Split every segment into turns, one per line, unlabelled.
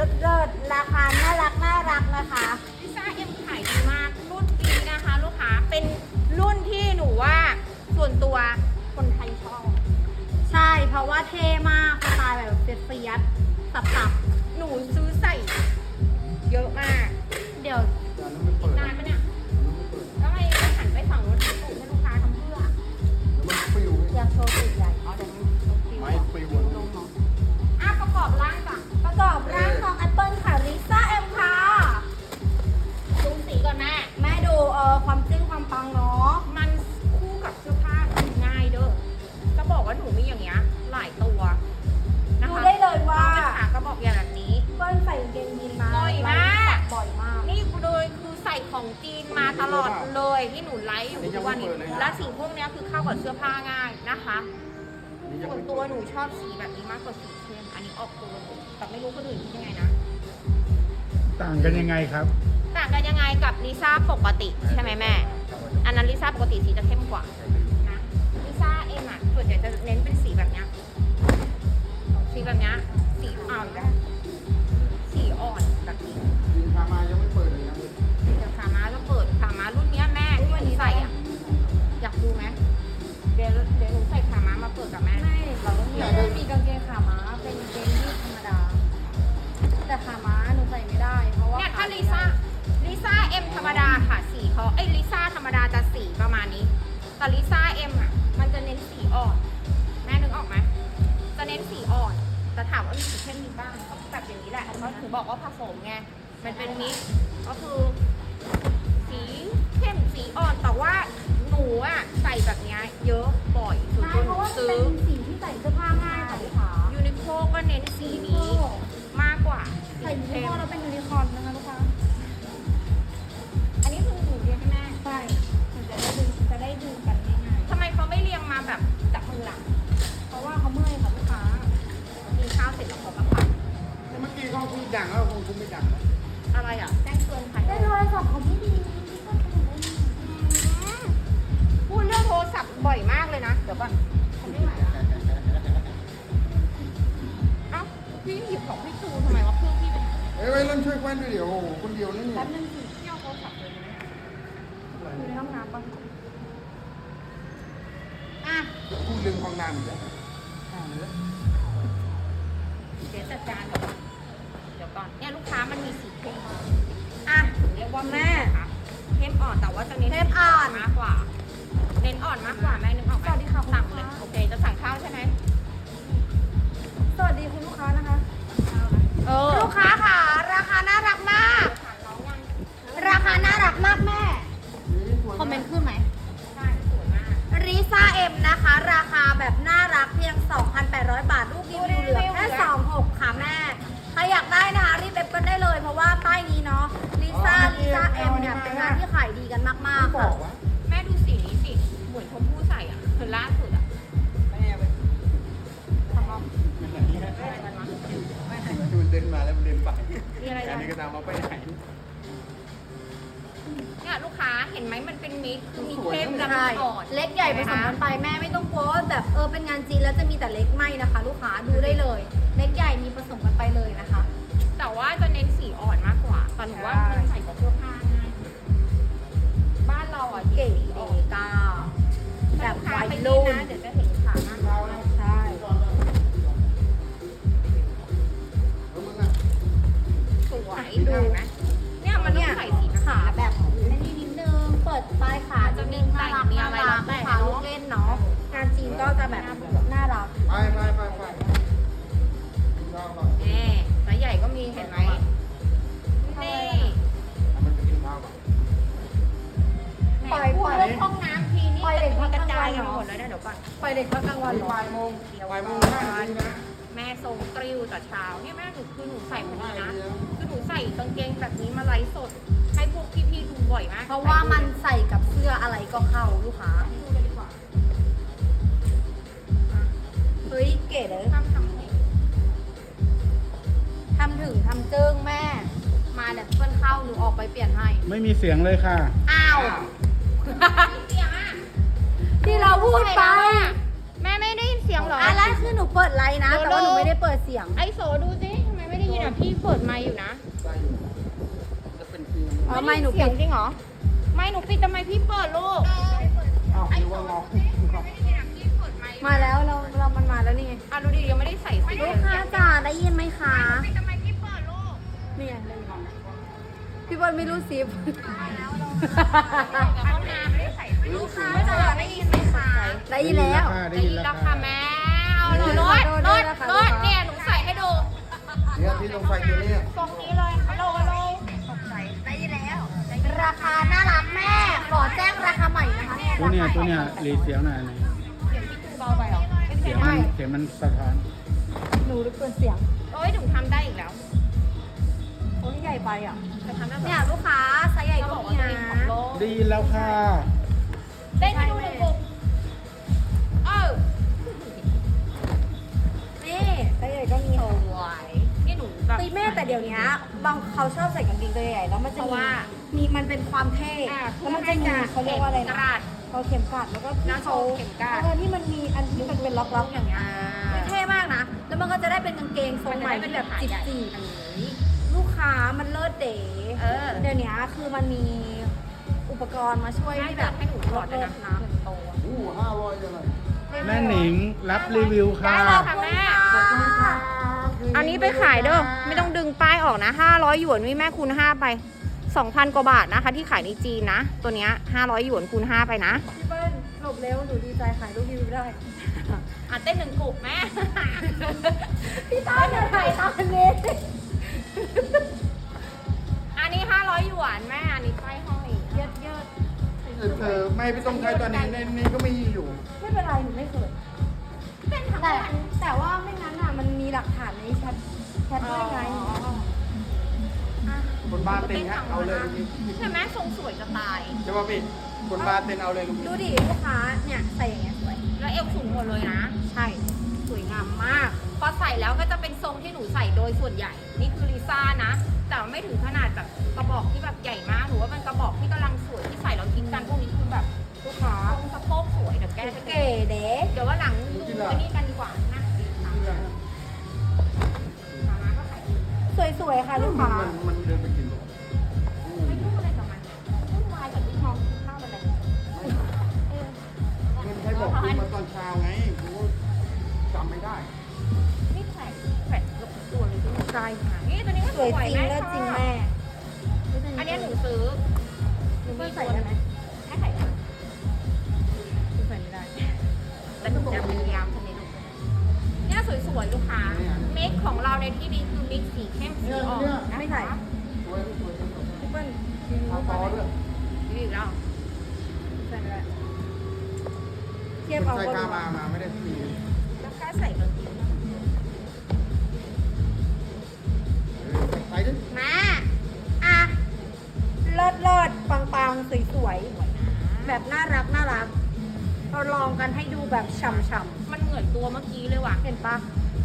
ราคาน่ารักน่ารักนะคะ
ลิซ่าเอ็มขายดีมากรุ่นนี้นะคะ ลูกค้าเป็นรุ่นที่หนูว่าส่วนตัวคนไทยชอบ
ใช่เพราะว่าเท่มากสไตล์แบบเฟียสๆสับ
หนูซื้อใส่ เยอะมาก
ๆเดี๋ยว
ปังเนาะ
มั
น
คู่
กับเสื้อผ้าง่ายเด้อจะบอกว่าหนูมีอย่างเงี้ยหลายตัวนะ
ดู
คะ
ได้เลยว่า
เป็นขากระบอกอย่างแบบนี้
เปิ้ลใส่กางเกงยีนมา
บ่อยมาก
บ่อยมาก
นี่เลยคือใส่ของจีนมาตลอดเลยที่หนูไลฟ์อยู่ทุกวันนี้และสีพวกเนี้ยคือเข้ากับเสื้อผ้าง่ายนะคะส่วนตัวหนูชอบสีแบบนี้มากกว่าสีเข้มอันนี้ออกตัวแต่ไม่รู้คนอื่นคิดยังไงนะ
ต่างกันยังไงครับ
ต่างกันยังไงกับลิซ่าปกติใช่ไหมแม่ อันนั้นลิซ่าปกติสีจะเข้มกว่านะลิซ่าเองอะส่วนใหญ่จะเน้นเป็นสีแบบเนี้ยสีแบบเนี้ยสีอ่อนแบบสีอ่อนแบบนี้
ยินพามายังไม่เปิดเลยนะ
เดี๋ยวขาม้าจะเปิดขาม้ารุ่นเนี้ยแม่ที่วันนี้ใส่อะอยากดูไหมเดี๋ยวเดี๋ยวหนูใส่ขาม้ามาเปิดกับแม่
ไม่เราต้องมีเรามีกางเกงขาม้าเป็นกางเกงยืดธรรมดา แต่ขาม้า
ซ่าเอ็มธรรมดาค่ะสีเขาไอ้ยลิซ่าธรรมดาจะสีประมาณนี้ แต่ลิซ่าเอ็มอะ มันจะเน้นสีอ่อน แม่นึกออกไหมจะเน้นสีอ่อนแต่ถามว่ามีสีเข้มมีบ้างก็แบบอย่างนี้แหละเขาถึงบอกว่าผสมไง มันเป็นมิกซ์ก็คือ สีเข้มสีอ่อนแต่ว่าหนูอะใส่แบบเนี้ยเยอะบ่อยส่วน
ใช่
ตัวห
เพ
นู
ราะว่ามัน
ซื้
เป็
อ
นสีที่ใส่เสื้อผ้าง่ายค่ะลูกค้า
ยูนิโคก็เน้นสีนี้มากกว่า
ใส่
สี
ยูนิ
เข้
ค
ม
อร์นแล้วเป็นยูนิคอร์นนะ
ยแคว้น
ด้
วยเดี๋
ยวโอ้โหคนเดียวนั่นนี่
แป๊บนึงสิ
พี่เอาโทรศัพท์เลยไหม
อยู่ในห้องน้ำปะ
อะ
พูดเรื่องห้องน้ำอีกแล้ว
เดี๋ยวจัดการเดี๋ยวก่อนเดี๋ยวก่อนเนี่ยลูกค้ามันมีสีเข้มอะเรียกว่าแม่เข้มอ่อนแต่ว่าจะเน้น
เทปอ่อน
มากกว่า เน้นอ่อนมากกว่าแม่นึกออกไหม
สวัสดีค่ะคุณ
สั่ง
ลูก
เลย
ค้า
โอเค จะสั่งข้าวใช่ไหม
สวัสดีคุณลูกค้านะคะ
เออ
ลูกค้าค่ะราคา น่ารักมาก เห็นไห
มมั
นเป็
น
มิ
กซ์คือมี
สวย
เข้มกับ
ใช่
อ่อน
เล็กใหญ่ผสมกันไปแม่ไม่ต้องกลัวว่าแบบเออเป็นงานจีนแล้วจะมีแต่เล็กไม่นะคะ ลูกค้าดูได้เลย เล็กใหญ่มีผสมกันไปเลยนะคะ
แต่ว่าจะเน้นสีอ่อนมากกว่าแต่หนูว่ามันใส่กับเสื้อผ้าง่ายบ้านเราอะ
เก๋
สี
เอ
อ่อน
กาแบบ
ลูกค้า
วัย
ไปนี่
รุ่น
นะเดี๋ยวจะเห็นาน
จีนก็จะแบบน่ารัก
ไปไปไปไปกินข้าวก่อน
นี่ไซส์ใหญ่ก็มีเห็นไหมนี่
มันไปกินข้าวก่อน
แหม่พูดเรื่องห้องน้ำทีนี่
ปล่อยเด็กพัก
ก
ก
ระ
ลาง
จายกัน
เห
มดแล้วเนี่ยเดี๋ยวก่อน
ปล่อยเด็กพักกลางวันเหรอ
บ่ายโมงบ่ายโมงห้านาทีนะ
แม่ทรงกริ้วแต่เช้าเนี่ยแม่หนูคือหนูใส่พอดีนะคือหนูใส่กางเกงแบบนี้มาไลฟ์สด ให้พวกพี่ๆดูบ่อยมาก
เพราะว่ามันใส่กับเสื้ออะไรก็เข้าลูกค้า
ดูเลย
เฮ้ยเก๋เลย
ทำทำเอง
ทำถึงทำเจิ้งแม่ มาเดี๋ยวเพื่อนเข้าหนูออกไปเปลี่ยนให้
ไม่มีเสียงเลยค่ะ
อ้าว
เสียงอะ
ที่เราพูดไป
แม่ไม่ได้ยินเสียงเหรอ
อันแรกคือหนูเปิดไลน์นะ
โลโล
แต่ว่าหนูไม่ได้เปิดเสียง
ไอโซดูสิทำไมไม่ได้ยินอะพี่เปิดไมค์อยู่นะ
ได้อยู่จะเป็นฟิล์ม
อ๋อไม่หนู
เสี
ปิ
ย
ด
งจริงเหรอ ไม่หนูปิดทำไม อะดูดิยังไม่ได้ใส่สี
ลูกค้าจ๋าได้ยินไหมคะ
ทำไมพี่เปิดลูก
นี่ไงได้ยินพี่บอลไม่รู้สิบ
ห้องน้ำไม่ได้ใส่สี
ลูกค้าจ๋าได้ยินไหมคะได้ยินแล้ว
ได้
ได้
ยิ
ยิ
น
น
แล้
แล้วว
ค่ะ
ค่ะแม่เอาเลยรถรถรถเนี่ยหนูใส่ให้ดู
เนี่ยพี่ลงไฟตัวนี้
ตรงนี้เลยฮัลโหลฮัลโหล
ได้ยินแล้ว ราคาน่ารักแม่ขอแจ้งราคาใหม่นะคะ
ตัวเนี้ยตัวเนี้ยรีเสียงหน่อยนี่
เสียงพี่ตูเบาไปเหรอ
เสียงมันเสียงมันสะท้าน
หนูรบกวนเสียง
โอ้ยหนูทำได้อีกแล้ว
โอ้ยใหญ่ไปอะ
จะทำได้
เนี่ยลูกค้าไซส์ใหญ่
ก็
ก็
บอก
มี
ว่าตัว
นะ
เองของโลก
ได้ยินแล้วค่ะ
เต้นให้ดูในกลุ่มเออ
นี่ไซส์ใหญ่ก็มี
สวยนี่หนูแบบ
ตีแม่แต่เดี๋ยวนี้บางเขาชอบใส่กางเกงตัวใหญ่แล้วมันจะ
เพราะ
มี
ว่า
มีมันเป็นความเท่
อ่า
แล้วมันจะมีเขาเรียกว่าอะไร
ก
นะ
ราด
เขาเข็มกัดแล้วก็ที่
แล้วโช
เขา
ว์เข็มกลัด
เออที่มันมีอันที่มันเป็นล็อกๆอย่างเงี้ยเท่มากนะ แล้วมันก็จะได้เป็นกางเกงทรงใหม่ที่แบบจีบจีบๆลูกค้ามันเลิศเด๋
เออ
เดี๋ยวนี้คือมันมีอุปกรณ์มาช่วย
ให้
ที่
แบ
แบบบ
ให้หนูถอดด้วยนะหนึ่งตัว
อู้ห้าร้อยยังไง
ๆ
แม่หนิงรับรีวิวค่ะ
ได้เลยค่ะแม่
ขอบคุณค่ะ
อันนี้ไปขายเด้อไม่ต้องดึงป้ายออกนะ500หยวนนี่แม่คูณ5ไป 2,000 กว่าบาทนะคะ ที่ขายในจีนนะ ตัวเนี้ย500 หยวนคูณ 5 ไปนะ
พี่เปิ้ลหลบเร็วหนูดีใจขายรูปรีวิวได้
อะเต้นหนึ่งกลุ่มแม่
พี่ต้อนจะถ่ายตอนนี้
อันนี้ 500 หยวนแม่ อันนี้ป้ายห้อย
เยอะเยอะ
เธอไม่พี่ต้องใช้ตัวนี้ในนี้ก็ไม่มีอยู่
ไม่เป็นไรหนูไม่เขิน
เป็นทั้ง
แต่
วัน
แต่ว่าไม่งั้นอะมันมีหลักฐานในแชทแชทได้ไง
คนบ้าเต็นฮะเอาเลยลูกนี้
ใช่ไหมทรงสวยจะตาย
ใช่ป่ะพี่คนบ้าเต็นเอาเลยลูกนี้
ดูดิลูกค้าเนี่ยใส่อย่างเงี้ยสวย
แล้วเอวสูงหมดเลยนะ
ใช่ สวยงามมาก
พอใส่แล้วก็จะเป็นทรงที่หนูใส่โดยส่วนใหญ่ นี่คือลิซ่านะ แต่ไม่ถึงขนาดแบบกระบอกที่แบบใหญ่มากหนูว่าเป็นกระบอกที่กำลังสวยที่ใส่แล้วทิ้งกันพวกนี้คือแบบ
ลูกค้า
ทรงสะโพกสวยเดี๋ยวแก้ไปเก๋
เก๋เด้
เดี๋ยวว่าหลังดูไอ้นี่กันดีกว่านะมา
สวยๆค่ะลูกค้า
มันมันเดินไปกินหรอ
ไม่ยุ่งอะไรกับมันวุ่นวายกับที่มองกินข้าวมันเลยเออ
มันใครบอกคุณมาตอนเช้าไงกูจำไม่ได้
นี่แขวนแขวนลงตัวเลยที่หนู
ใช่
นี่ตัวนี้ก็
ส
ส
วย
วย
จริง
แม่
เลิศจริง
ชอบ
แม่
อันเนี้ยหนูซื้อ
หนูเพิ่งใส่ได้ไหม
ให้ใส่ได้
หนูใส่ไม่ได้
แต่หนูจะพยายาม สวยๆลูกค้ามิกของเราในที่นี้คือมิกสีเข้มสีอ่อนนะคะ
ไม่ใส่
สวยสวยสวย
พี่เปิ้ลรีวิว
เอาต่อด้วย
ดูอีกแล้ว
ใส่ไม่ได้เที
ค
ยบ
น
เอา
ใส่
ก็
กา
รู้
มามาไม่ได้ที
แล้วก็ใส่กางเกง
ไปดิ
แม่อะเลิศเลิศปังปังสวยสวยๆแบบน่ารักน่ารักเราลองกันให้ดูแบบฉ่ำ
มันเห มือนตัวเมื่อกี้เลยว่ะ
ๆเห็นปะ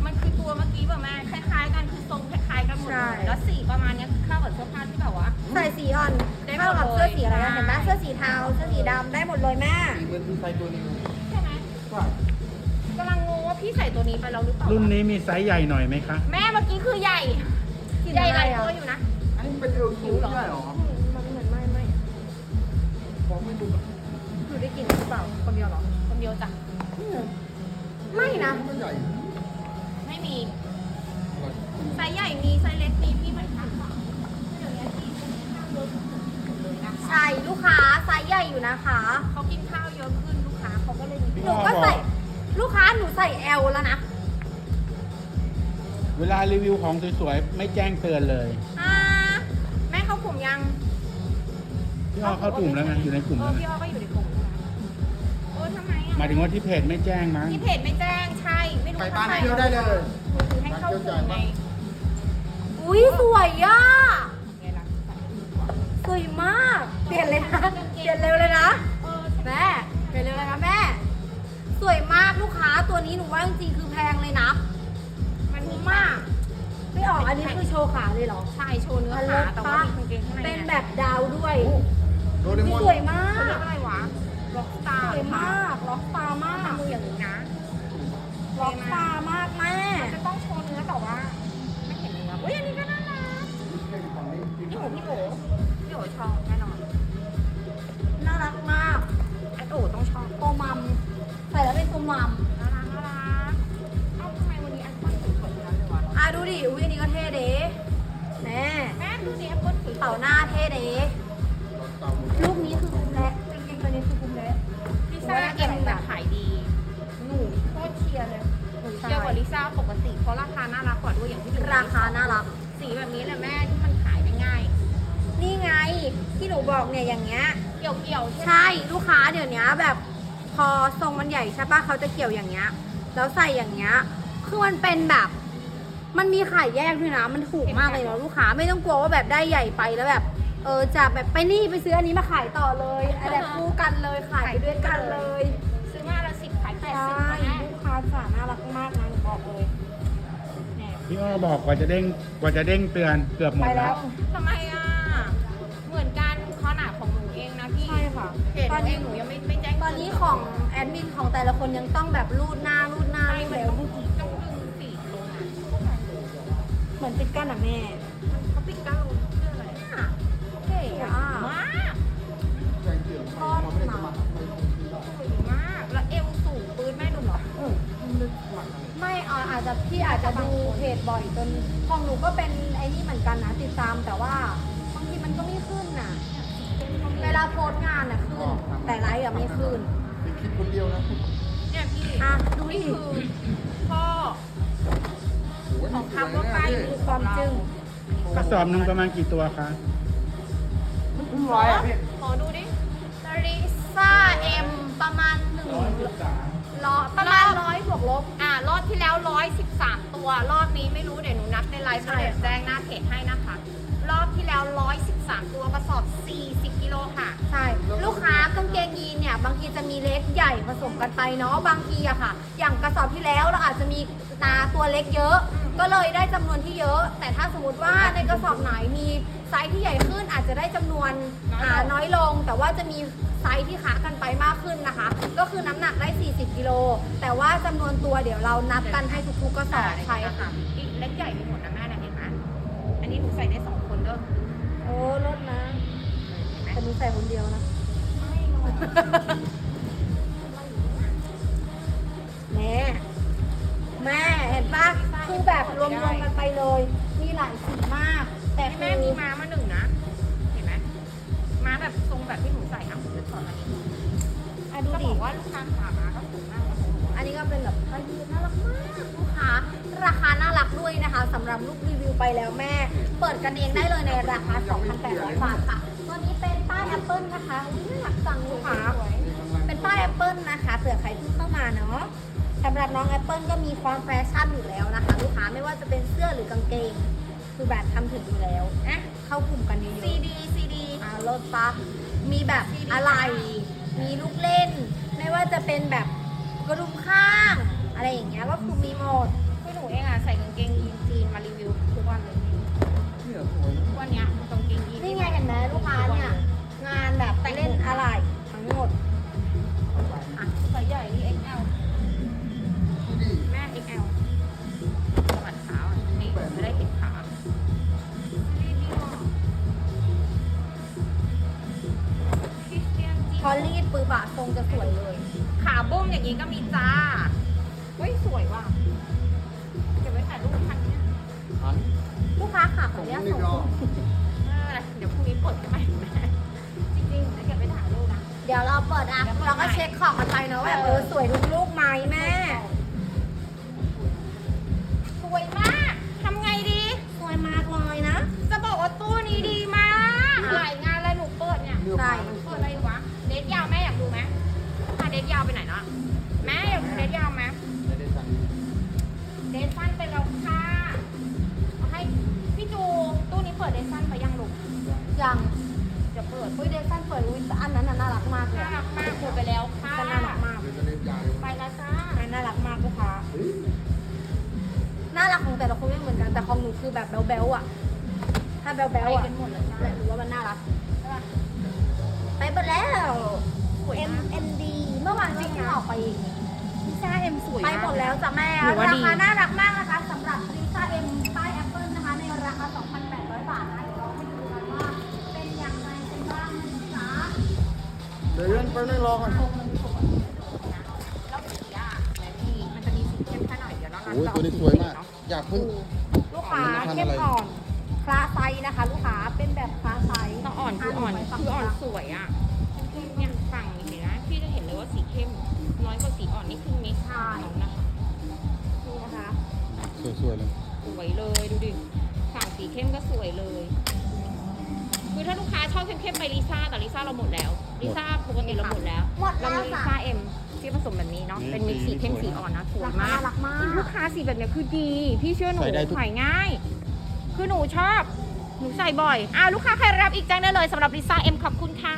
มันคือตัวเมื่อกี้ป่ะแม่คล้ายๆกันคือทรงคล้ายๆกันหมด
ใช่
เลยแล้วสีประมาณเนี้ยคือเข้ากับเสื้อผ้าที่แบบว่า
ใส่สีอ่อน
ได้หมด
เข้ากับเสื้อสีอะไรนะ
เลย
เห็นปะเสื้อสีเทาเสื้อสีดำได้หมดเลยแม่
สีเหมือนที่ใส่ตัวนี้
ใช่ไหม
ใช่
กำลังงงว่าพี่ใส่ตัวนี้ไปแล้วหรือเปล่า
รุ่นนี้มีไซส์ใหญ่หน่อยไหมคะ
แม่เมื่อกี้คือใหญ่
กิน
ใหญ่
อะไร
หลาย
อะ
ตัวอยู่นะ
อันนี้เป็นเอลสูงได้หรอ
มันเหมือนไม่ไม่
บอกไม่ถูก
หนูได้กินหรือเปล่าคนเดียวเหรอ
คนเดียวจ้ะ
ไม่นะ
ไม่ใหญ่
ไม่มี ไซส์ใหญ่มีไซส์เล็กมีพี่มันคัดค่ะเดี๋ยวนี้ที่ข้าวเยอะขึ้นเลยนะคะ
ใช่ลูกค้าไซส์ใหญ่อยู่นะคะ
เขากินข้าวเยอะขึ้นลูกค้าเขาก็เลยมี
หนูก็ใส่ลูกค้าหนูใส่แอลแล้วนะ
เวลารีวิวของสวยๆ ไม่แจ้งเตือนเลย
อ่าแม่เข้ากลุ่มยัง
พี่อ้อเข้ากลุ่มแล้วไงอยู่ในกลุ่ม
เอ
แล้ว
อ
ไง
พี่อ้อก็อยู่ในกลุ่ม
หมายถึงว่าที่เพจไม่แจ้งมั้ง
ที่เพจไม่แจ้งใช่ ไม่รู้
ไป
ทำ
บ้าน
ไม
เที่ยวได้เลย
หนูถึงให้เข้ากลุ่มไง
อุ้ยสวยอะ
ไงล่ะใส่ดีกว่า
สวยมาก เปลี่ยนเลยนะเปลี่ยนเร็วเลยนะ
เออใช่ไหม
แม่เปลี่ยนเร็วเลยนะแม่ สวยมากลูกค้าตัวนี้หนูว่าจริงๆคือแพงเลยนะ
มัน
คุ้
คุ้
ม
ม
มามา
กก
ไม่ออกอันนี้คือโชว์ขาเลยเหรอ
ใช่โชว์เนื้อ
อันเลิ
ขา
ศ
แต่ว่า
ปะ
มีกางเกงข้างใน
เป็นแบบดาวด้วย
โดเรมอน
สวยมา
เขา
ก
ล็อกตา
สวยมาก ล็อกตามาก
ทำอย่างนี้นะ
ล็อกตามากแม่
มันจะต้องโชว์เนื้อแต่ว่า ไม่เห็นเนื้ออุ้ยอันนี้ก็น่ารัก
พี่โอพี่โอพี่โอชอบแน่นอน น่ารักมา
กไอโอต้องชอบตั
วมัม ใส่แล้วเป็
นตัวมัมน่า
รักน่ารักเอ้าทำไมวันนี้แอ
ปเปิ้ลถึงสวยขนาดนี้วะอะดูดิ อุ้ยอันนี้ก็เท่เด้แม่แม่ดูสิแอปเปิ้ลสวยเต่าหน้าเท่เด้ลูก
ราคาน่ารัก
สีแบบนี้แหละแม่ที่มันขายได้ง่าย
นี่ไงที่หนูบอกเนี่ยอย่างเงี้ย
เกี่ยวเกี่ยวๆใช่ไหม
ใช่ลูกค้าเดี๋ยวนี้แบบพอทรงมันใหญ่ใช่ปะเขาจะเกี่ยวอย่างเงี้ยแล้วใส่อย่างเงี้ยคือมันเป็นแบบ มันมีขายแยกด้วยนะ มันถูกมากเลยเนาะลูกค้าไม่ต้องกลัวว่าแบบได้ใหญ่ไปแล้วแบบ เออจะแบบไปนี่ไปซื้ออันนี้มาขายต่อเลยอะไรแบบคู่กันเลยขายไปด้วยกันเลย
ซื้อมาละสิบขายแปด
ใช่
สิบแม่
ลูกค้าจ๋าน่ารักมากนะหนูบอกเลยเนี่ย
พี่อ้อบอกกว่าจะเด้งกว่าจะเด้งเตือนเกือบหม
ไป
ด
แล้
แล้วว
ทำไมอะ เหมือนกันขนาดของหนูเองนะพี่
ใช่ค่ะ
เพจหนูเองหนูยังไม่ไม่แจ้ง
ตอนนี้ของแอดมินของแต่ละคนยังต้องแบบรูดหน้ารูดหน้า
ใช่
รูด
มัน
แล้ว
ต้อง
รูดอีก
ต้องดึงสีตรงนั้น
เหมือนติดกันอะแม่
เขาปิดกั้นลง อาอา
จจะพี่อาจจะดูเพจบ่อยจนของหนูก็เป็นไอ้นี่เหมือนกันนะติดตามแต่ว่าบางทีมันก็ไม่ขึ้นน่ะ เวลาโพสต์งานน่ะขึ้น แต่ไลฟ์อะไม่ขึ้น
เป็นคลิปคนเดียวนะ
เนี่ยพี่
อะดูดิ
นี่คือพ่อ
โอ้ย
ของ
สวย
คำว่า
นะ
ใกล้
พี่
คือ
ความจึ้ง
กระสอบหนึ่งประมาณกี่ตัวคะมันเพิ่งร้อยอะพี่
ขอดูดิ
ลิซ่าเอ็มประมาณหนึ่งร้อยประมาณร้อยบวกลบ
อ่า รอบที่แล้ว 113 ตัว รอบนี้ไม่รู้เดี๋ยวหนูนับในไลฟ์
ใช่
เดี๋ยวแจ้งหน้าเพจให้นะคะ รอบที่แล้ว 113 ตัวกระสอบ 40กิโลค่ะ
ใช่ ลูกค้ากางเกงยีนเนี่ย บางทีจะมีเล็กใหญ่ผสมกันไปเนาะ บางทีอะค่ะ อย่างกระสอบที่แล้วเราอาจจะมีตาตัวเล็กเยอะ ก็เลยได้จำนวนที่เยอะ แต่ถ้าสมมติว่าในกระสอบไหนมีไซส์ที่ใหญ่ขึ้นอาจจะได้จำนวน
น้อยลง
อ่าน้อยลง แต่ว่าจะมีไซส์ที่ขากันไปมากขึ้นนะคะ ก็คือน้ำหนักได้ 40กิโลแต่ว่าจำนวนตัวเดี๋ยวเรานับกันให้ทุกๆกระสอบใช่ค่ะ
อีกเล็กใหญ่ไปหมดนะแม่นะเห็นไหมอันนี้หนูใส่ได้สองคนเด้อ
โอ้ลดนะ
เห็นไหม
แต่หนูใส่คนเดียวนะ
ไม่หรอก
แม่ แม่เห็นปะ คือแบบรวมๆกันไปเลย มีหลายสีมาก แต่
นี่
คื
แม่
อ
มีม้ามาหนึ่งนะ เห็นไหมม้าแบบทรงแบบที่หนูใส่อะผมจะถอดอันนี้
อะดู
จะ
ดิ
บอกว่าลูกค้าขาม้าก็สูงมากนะของหนู
อันนี้ก็เป็นแบบผ้ายืดน่ารักมากลูกค้า ราคาน่ารักด้วยนะคะสำหรับลูกรีวิวไปแล้วแม่ เปิดกันเองได้เลยในราคา 2,800 บาทค่ะ ตัวนี้เป็นป้ายแอปเปิลนะคะอุ๊ยน่ารักจังลูกค้า เป็นป้ายแอปเปิลนะคะเผื่อใครเพิ่งเข้ามาเนาะ สำหรับน้องแอปเปิลก็มีความแฟชั่นอยู่แล้วนะคะ ลูกค้าไม่ว่าจะเป็นเสื้อหรือกางเกง คือแบบทำถึงอยู่แล้วอะเข้ากลุ่มกันเย
ซี
อะ
ดีซีดี
ๆอ่ารถปะมีแบบอะไร มีลูกเล่น ไม่ว่าจะเป็นแบบกระดุมข้าง อะไรอย่างเงี้ยก็คือมีหมด
คือหนูเองอะใส่กางเกงยีนจีนมารีวิวทุกวันเลย
เนี่ยสวย
ทุกวันเนี้ยกางเกงยีน
นี่ไงเห็นไหมลูกค้าเนี่ยงานแบบเล่นอะไร
อรี
ดปื้บอะทรงจะสวยเลย
ขาบุ้มอย่างนี้ก็มีจ้า เฮ้ย สวยว่ะ เก็บไว้ถ่ายรูปทันเนี่ย
หัน
ลูกค้าค่ะข
ข
อ
อ
องนุญาต
นี่
ส่ง
ก็
เออเดี๋ยวพรุ่งนี้เปิดให้ใหม่แม่จริงๆเดี๋ยวเก็บไว้ถ่ายรูปนะ
เดี๋ยวเราเปิดอะ เราก็เช็คของกันไปเนาะแบบเออสวยทุกลูกไหมแม่
สวยมาก ทำไงดี
สวยมากเลยนะ
จะบอกว่าตู้นี้ดีมาก หลายงานเลยหนูเปิดเนี่ย
เนื้อผ้า
เปิด
แบบแบ๊วๆอะ ถ้าแบ๊ว
ไป
ๆอะ
กันหมดแล้วจ้า
แต่หนูว่ามันน่ารัก
ใช่ปะ
ไปหมดแล้ว
สวย
M
มาก
M D เมื่อวานก็เพิ่งออกไปอีก
ลิซ่าเอ็มสวย
ไป
มาก
หมดแล้วจ้ะแม่
หนูว่า
รา
ดี
คาน่ารักมากนะคะสำหรับลิซ่าเอ็มป้ายแอปเปิลนะคะในราคา 2,800 บาทนะเดี๋ยวเราไปดูกันว่าเป็นอย่างไรกันบ้างนะคะ
เดี๋ยวเดินไปนั่งรอก่อน
แล้วสีอะแม่พี่มันจะมีสีเข้มแค่หน่อยเดี๋ยวเรา
โอ้ยตัวนี้สวยมาก อยากเพิ่ง
ลู
ลูกค้า
อันนี้
เข้ม
พันธุ์อะไร
อ่อนคลาไซส์นะคะ ลูกค้าเป็นแบบคลาไซส์
ต้องอ่อนคืออ่อน
หไว้ฝั่ง
คืออ่อน
ล่าง
สวยอะเนี่ยฝั่งนี้เห็นนะพี่จะเห็นเลยว่าสีเข้มน้อยกว่าสีอ่อนนี่คือมิกซ์ของน้องนะคะ
นี่นะคะ
สวยๆเลย
สวยเลยดูดิฝั่งสีเข้มก็สวยเลยคือถ้าลูกค้าชอบเข้มๆไปลิซ่าแต่ลิซ่าเราหมดแล้วลิซ่าปกติเราหมดแล้ว
หมด
เรา
แล้ว
มีลิ
จ้ะ
ซ่าเอ็ม ที่ผสมแบบนี้เนาะ
นี่
เป็นมิกซ์สีเข้ม
สี
สี
สวย
อ่อนนะสวย
ราคามา
ก
รักมา
คุณลู
ก
กค้าสีแบบเนี้ยคือดี พี่เชื่อหนู
ใส่ได้ทุก
ใส่ง่าย คือหนูชอบ หนูใส่บ่อยอ้าวลูกค้าใครรับอีกแจ้งได้เลยสำหรับลิซ่าเอ็มขอบคุณค่ะ